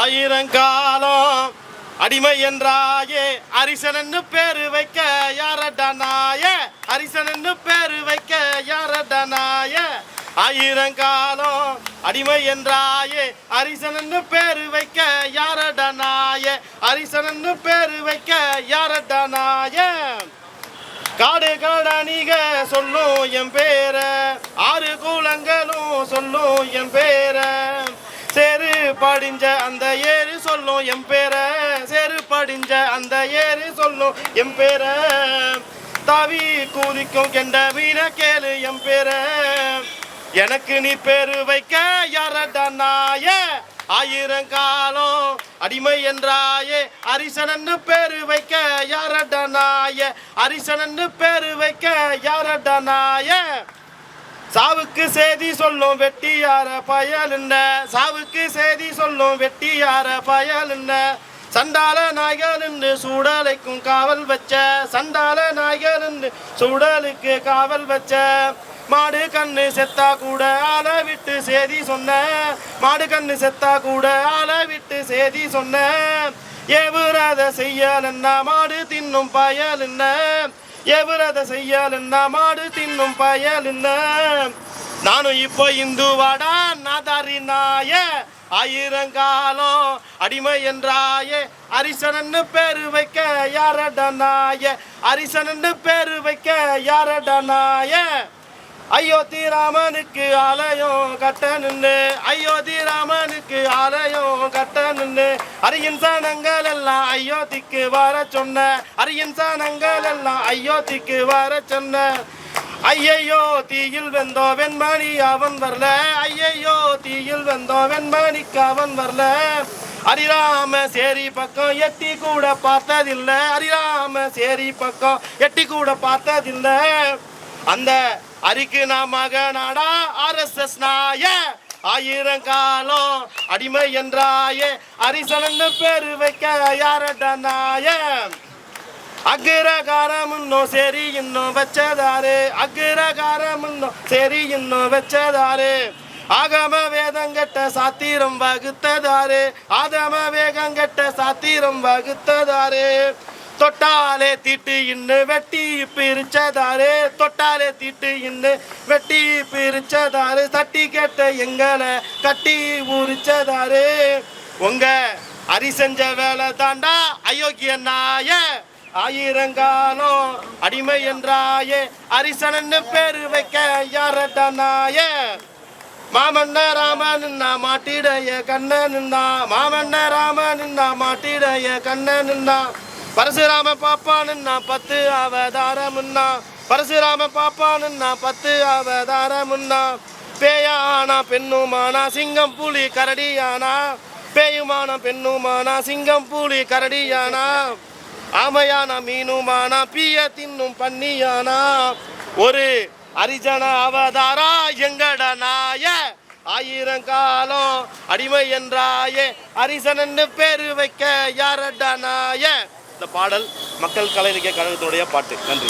ஆயிரங்காலம் அடிமை என்றாயே அரிசனன்னு பேரு வைக்க யாரடா நாய? அரிசனன்னு பேரு வைக்க யாரடா நாய? ஆயிரங்காலம் அடிமை என்றாயே அரிசனன்னு பேரு வைக்க யாரடா நாய? அரிசனன்னு பேரு வைக்க யாரடா நாய? காடு காடானிக சொல்லும் என் பேர ஆறு கூலங்களும் சொல்லும் என் பேர. படிஞ்ச அந்த ஏறு சொல்லும் எம் பேர சேரு படிஞ்ச அந்த ஏறு சொல்லும் எம் பேர தாவி கூதிக்கும் கெண்ட வீர கேளு எம் பேர எனக்கு நீ பேரு வைக்க யாரடா நாய? ஆயிரம் காலம் அடிமை என்றாயே. அரிசனன்னு பேரு வைக்க யாரடா நாய? அரிசனன்னு பேரு வைக்க யாரடா நாய? சாவுக்கு செய்தி சொல்லும் வெட்டியார பயல் என்ன? சாவுக்கு செய்தி சொல்லும் வெட்டியார பயல் என்ன? சண்டால நாய்கள் நின்று சூடலைக்கும் காவல் வச்ச. சண்டால நாய்கள் நின்று சூடலுக்கு காவல் வச்ச. மாடு கண்ணு செத்தா கூட ஆளை விட்டு சேதி சொன்ன. மாடு கண்ணு செத்தா கூட ஆளை விட்டு சேதி சொன்ன. ஏவுறத செய்யலன்னா மாடு தின்னும் பயல் என்ன? எவரத செய்யலன்னா மாடு தின்னும் பயல் நானும் இப்போ இந்துவாடா நாதாரி நாய. ஆயிரங்காலம் அடிமை என்றாயே. அரிசனன்னு பேரு வைக்க யாரடனாய அரிசனன்னு பேரு வைக்க யாரடனாய நாய? தீராமனுக்கு ராமனுக்கு ஆலயம் கட்ட நின்று தீராமன் அரியன்சானங்கள் எல்லாம் அயோத்திக்கு வர சொன்ன. அரியன்சானங்கள் எல்லாம் அயோத்திக்கு வர சொன்ன. ஐயையோ தீயில் வெந்தோ வெண்மணி அவன் வரல. ஐயையோ தீயில் வெந்தோ வெண்மணிக்கு அவன் வரல. அரிராம சேரி பக்கம் எட்டி கூட பார்த்ததில்ல. அரிராம சேரி பக்கம் எட்டி கூட பார்த்ததில்ல. அந்த அரிக்கு நான் மகனாடா ஆர்எஸ்எஸ் நாய ஆயிரம் காலம் அடிமை என்றாயே அரிசனன்னு பேரு வைக்க யாரடா நாய? அக்ரகாரம் இன்னும் சரி இன்னும் வச்சதாரு. அக்ரகாரம் இன்னும் சரி இன்னும் வச்சதாரு. ஆகம வேதங்கட்ட சாத்திரம் வகுத்ததாரு. ஆதம வேகங்கட்ட சாத்திரம் வகுத்ததாரு. தொட்டாலே தீட்டு இன்னு வெட்டி பிரிச்சதாரு தொட்டாலே தீட்டு இன்னு வெட்டி பிரிச்சதாரு தட்டி கேட்ட எங்களை கட்டி உரிச்சதாரு உங்க அரி செஞ்ச வேலை தாண்டா அயோக்கிய நாய. ஆயிரங்காலம் அடிமை என்றாயே அரிசனன்னு பேரு வைக்க யாரடா நாய. மாமன்ன ராமனுன்னா மாட்டிடைய கண்ணனுன்னா மாமன்ன ராமனுன்னா மாட்டிடைய கண்ணனுன்னா பரசுராம பாப்பானுன்னா பத்து அவதாரமுன்னா பரசுராம பாப்பானுன்னா பத்து அவதாரமுன்னா பேயானா பெண்ணுமானா சிங்கம் புலி கரடியானா. பேயுமானா பெண்ணுமானா சிங்கம் புலி கரடியானா. ஆமையானா மீனுமானா பிய தின்னும் பண்ணியானா ஒரு அரிஜன அவதாரா எங்கட நாய? ஆயிரம் காலம் அடிமை என்றாயே. அரிசனன்னு பேரு வைக்க யாரடா நாய? இந்த பாடல் மக்கள் கலைஞர் கழகத்தினுடைய பாட்டு. நன்றி.